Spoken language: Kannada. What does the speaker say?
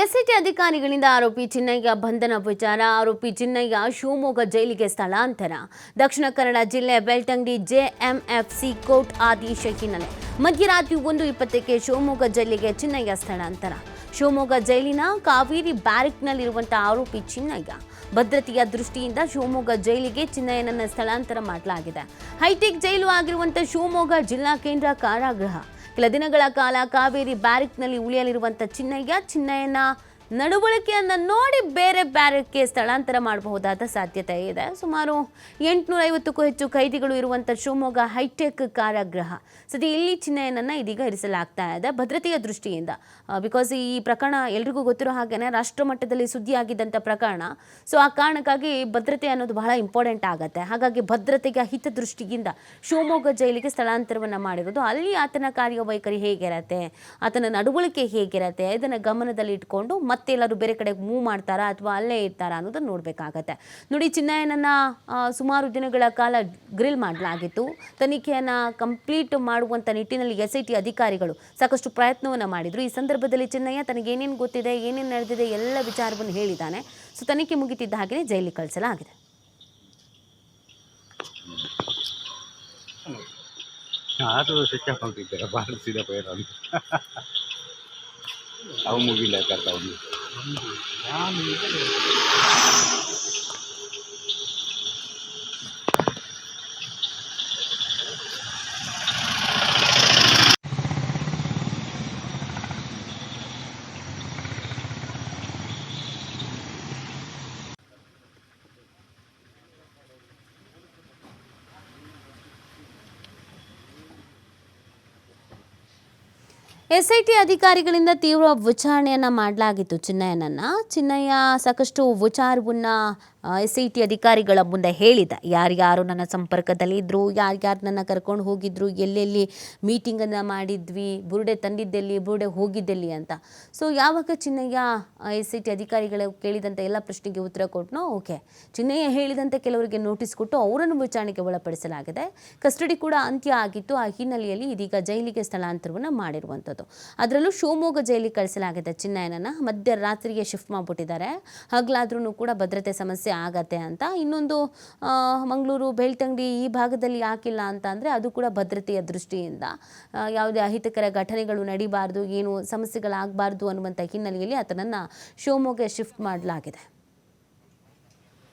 ಎಸ್ಐಟಿ ಅಧಿಕಾರಿಗಳಿಂದ ಆರೋಪಿ ಚಿನ್ನಯ್ಯ ಬಂಧನ ವಿಚಾರ, ಆರೋಪಿ ಚಿನ್ನಯ್ಯ ಶಿವಮೊಗ್ಗ ಜೈಲಿಗೆ ಸ್ಥಳಾಂತರ. ದಕ್ಷಿಣ ಕನ್ನಡ ಜಿಲ್ಲೆ ಬೆಳ್ತಂಗಡಿ ಜೆಎಂಎಫ್ಸಿ ಕೋರ್ಟ್ ಆದೇಶ ಹಿನ್ನೆಲೆ. ಮಧ್ಯರಾತ್ರಿ ಒಂದು ಇಪ್ಪತ್ತಕ್ಕೆ ಶಿವಮೊಗ್ಗ ಜೈಲಿಗೆ ಚಿನ್ನಯ್ಯ ಸ್ಥಳಾಂತರ. ಶಿವಮೊಗ್ಗ ಜೈಲಿನ ಕಾವೇರಿ ಬ್ಯಾರಕ್ನಲ್ಲಿರುವಂತಹ ಆರೋಪಿ ಚಿನ್ನಯ್ಯ. ಭದ್ರತೆಯ ದೃಷ್ಟಿಯಿಂದ ಶಿವಮೊಗ್ಗ ಜೈಲಿಗೆ ಚಿನ್ನಯ್ಯನನ್ನು ಸ್ಥಳಾಂತರ ಮಾಡಲಾಗಿದೆ. ಹೈಟೆಕ್ ಜೈಲು ಆಗಿರುವಂಥ ಶಿವಮೊಗ್ಗ ಜಿಲ್ಲಾ ಕೇಂದ್ರ ಕಾರಾಗೃಹ. ಕೆಲ ದಿನಗಳ ಕಾಲ ಕಾವೇರಿ ಬ್ಯಾರಿಕ್ನಲ್ಲಿ ಉಳಿಯಲಿರುವಂಥ ಚಿನ್ನಯ್ಯ ಚಿನ್ನಯ್ಯನ ನಡವಳಿಕೆಯನ್ನು ನೋಡಿ ಬೇರೆ ಬ್ಯಾರಕ್ಕೆ ಸ್ಥಳಾಂತರ ಮಾಡಬಹುದಾದ ಸಾಧ್ಯತೆ ಇದೆ. ಸುಮಾರು ಎಂಟುನೂರ ಐವತ್ತಕ್ಕೂ ಹೆಚ್ಚು ಕೈದಿಗಳು ಇರುವಂಥ ಶಿವಮೊಗ್ಗ ಹೈಟೆಕ್ ಕಾರಾಗೃಹ ಸದ್ಯ ಇಲ್ಲಿ ಚಿನ್ನಯ್ಯನನ್ನು ಇದೀಗ ಇರಿಸಲಾಗ್ತಾ ಇದೆ. ಭದ್ರತೆಯ ದೃಷ್ಟಿಯಿಂದ ಬಿಕಾಸ್ ಈ ಪ್ರಕರಣ ಎಲ್ರಿಗೂ ಗೊತ್ತಿರೋ ಹಾಗೇನೆ ರಾಷ್ಟ್ರ ಮಟ್ಟದಲ್ಲಿ ಸುದ್ದಿಯಾಗಿದ್ದಂಥ ಪ್ರಕರಣ ಸೊ ಆ ಕಾರಣಕ್ಕಾಗಿ ಭದ್ರತೆ ಅನ್ನೋದು ಬಹಳ ಇಂಪಾರ್ಟೆಂಟ್ ಆಗುತ್ತೆ. ಹಾಗಾಗಿ ಭದ್ರತೆಗೆ ಹಿತದೃಷ್ಟಿಯಿಂದ ಶಿವಮೊಗ್ಗ ಜೈಲಿಗೆ ಸ್ಥಳಾಂತರವನ್ನು ಮಾಡಿರೋದು, ಅಲ್ಲಿ ಆತನ ಕಾರ್ಯವೈಖರಿ ಹೇಗಿರತ್ತೆ, ಆತನ ನಡವಳಿಕೆ ಹೇಗಿರತ್ತೆ, ಇದನ್ನು ಗಮನದಲ್ಲಿ ಇಟ್ಕೊಂಡು ಮತ್ತೆ ಎಲ್ಲರೂ ಬೇರೆ ಕಡೆ ಮೂವ್ ಮಾಡ್ತಾರಾ ಅಥವಾ ಅಲ್ಲೇ ಇರ್ತಾರಾ ಅನ್ನೋದನ್ನ ನೋಡಬೇಕಾಗತ್ತೆ. ನೋಡಿ ಚಿನ್ನಯ್ಯನನ್ನ ಸುಮಾರು ದಿನಗಳ ಕಾಲ ಗ್ರಿಲ್ ಮಾಡಲಾಗಿತ್ತು. ತನಿಖೆಯನ್ನು ಕಂಪ್ಲೀಟ್ ಮಾಡುವಂಥ ನಿಟ್ಟಿನಲ್ಲಿ ಎಸ್ ಐ ಟಿ ಅಧಿಕಾರಿಗಳು ಸಾಕಷ್ಟು ಪ್ರಯತ್ನವನ್ನು ಮಾಡಿದರು. ಈ ಸಂದರ್ಭದಲ್ಲಿ ಚಿನ್ನಯ್ಯ ತನಗೆ ಏನೇನು ಗೊತ್ತಿದೆ, ಏನೇನು ನಡೆದಿದೆ ಎಲ್ಲ ವಿಚಾರವನ್ನು ಹೇಳಿದ್ದಾನೆ. ಸೊ ತನಿಖೆ ಮುಗಿತಿದ್ದ ಹಾಗೆಯೇ ಜೈಲಿಗೆ ಕಳಿಸಲಾಗಿದೆ. ಅದು ಸ್ವಿಚ್ ಆಫ್ ಆಗ್ತಿದ್ದಾರೆ ಭಾಳ ಸೀದಾ और मूवी लेकर करता ಒಂದು ಎಸ್ ಐ ಟಿ ಅಧಿಕಾರಿಗಳಿಂದ ತೀವ್ರ ವಿಚಾರಣೆಯನ್ನ ಮಾಡಲಾಗಿತ್ತು ಚಿನ್ನಯ್ಯನನ್ನ. ಚಿನ್ನಯ್ಯ ಸಾಕಷ್ಟು ವಿಚಾರವನ್ನ ಎಸ್ ಐ ಟಿ ಅಧಿಕಾರಿಗಳ ಮುಂದೆ ಹೇಳಿದ. ಯಾರ್ಯಾರು ನನ್ನ ಸಂಪರ್ಕದಲ್ಲಿ ಇದ್ರು, ಯಾರ್ಯಾರು ನನ್ನ ಕರ್ಕೊಂಡು ಹೋಗಿದ್ರು, ಎಲ್ಲೆಲ್ಲಿ ಮೀಟಿಂಗನ್ನು ಮಾಡಿದ್ವಿ, ಬುರುಡೆ ತಂದಿದ್ದೆಲ್ಲಿ, ಬುರುಡೆ ಹೋಗಿದ್ದೆಲ್ಲಿ ಅಂತ. ಸೊ ಯಾವಾಗ ಚಿನ್ನಯ್ಯ ಎಸ್ ಐ ಟಿ ಅಧಿಕಾರಿಗಳು ಕೇಳಿದಂಥ ಎಲ್ಲ ಪ್ರಶ್ನೆಗೆ ಉತ್ತರ ಕೊಟ್ಟನೋ ಓಕೆ. ಚಿನ್ನಯ್ಯ ಹೇಳಿದಂತೆ ಕೆಲವರಿಗೆ ನೋಟಿಸ್ ಕೊಟ್ಟು ಅವರನ್ನು ವಿಚಾರಣೆಗೆ ಒಳಪಡಿಸಲಾಗಿದೆ. ಕಸ್ಟಡಿ ಕೂಡ ಅಂತ್ಯ ಆಗಿತ್ತು. ಆ ಹಿನ್ನೆಲೆಯಲ್ಲಿ ಇದೀಗ ಜೈಲಿಗೆ ಸ್ಥಳಾಂತರವನ್ನು ಮಾಡಿರುವಂಥದ್ದು. ಅದರಲ್ಲೂ ಶಿವಮೊಗ್ಗ ಜೈಲಿಗೆ ಕಳಿಸಲಾಗಿದೆ ಚಿನ್ನಯ್ಯನನ್ನು ಮಧ್ಯರಾತ್ರಿಗೆ ಶಿಫ್ಟ್ ಮಾಡಿಬಿಟ್ಟಿದ್ದಾರೆ. ಹಗಲಾದ್ರೂ ಕೂಡ ಭದ್ರತೆ ಸಮಸ್ಯೆ ಆಗತ್ತೆ ಅಂತ. ಇನ್ನೊಂದು ಮಂಗಳೂರು, ಬೆಳ್ತಂಗಡಿ ಈ ಭಾಗದಲ್ಲಿ ಯಾಕಿಲ್ಲ ಅಂತ ಅಂದರೆ ಅದು ಕೂಡ ಭದ್ರತೆಯ ದೃಷ್ಟಿಯಿಂದ. ಯಾವುದೇ ಅಹಿತಕರ ಘಟನೆಗಳು ನಡಿಬಾರ್ದು, ಏನು ಸಮಸ್ಯೆಗಳಾಗಬಾರ್ದು ಅನ್ನುವಂಥ ಹಿನ್ನೆಲೆಯಲ್ಲಿ ಆತನನ್ನು ಶಿವಮೊಗ್ಗ ಶಿಫ್ಟ್ ಮಾಡಲಾಗಿದೆ.